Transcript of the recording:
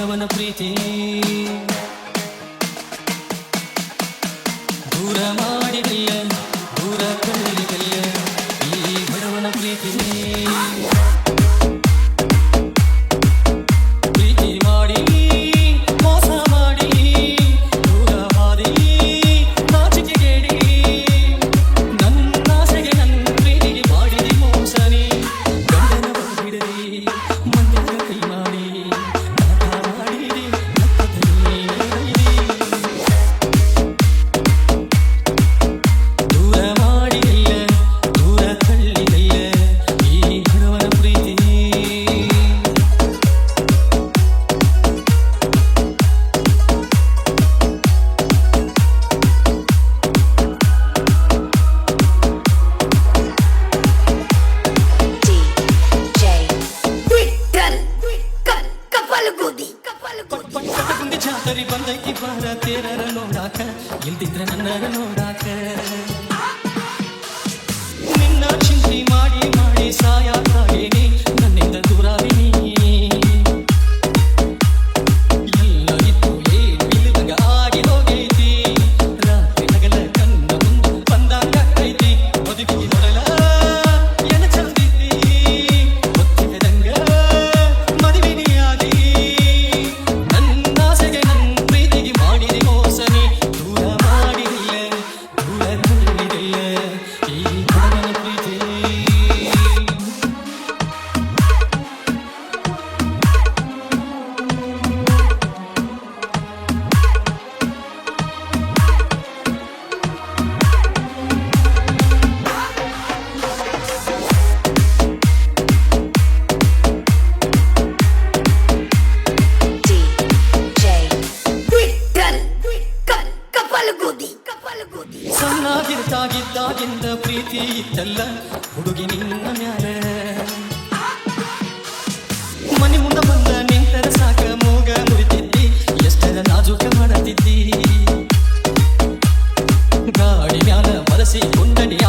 ಬೇಡವನ ಪ್ರೀತಿ. ದೂರ ಮಾಡಿ ಪಟ್ಟಗುಂದಿ ಜಾತರಿ ಬಂದೈತಿ ಬಾರ ತೇರರ ನೋಡಾಕ. ಇಲ್ದಿದ್ರ ನನ್ನರ ನೋಡಾಕ. ಹುಡುಗಿಯಾಗಿದ್ದಾಗಿಂದ ಪ್ರೀತಿ ಇತ್ತಲ್ಲ, ಹುಡುಗಿ ನಿನ್ನ ಮ್ಯಾಲೆ. ಮನೆ ಮುಂದೆ ಬಂದ ನಿಂತರ ಸಾಕ ಮೂಗ ಮುರಿತಿದ್ದಿ, ಎಷ್ಟರ ನಾಜೂಕ ಮಾಡುತ್ತಿದ್ದಿ ಗಾಡಿ ಮ್ಯಾಲ ಬಳಸಿ ಕುಂಡಣಿ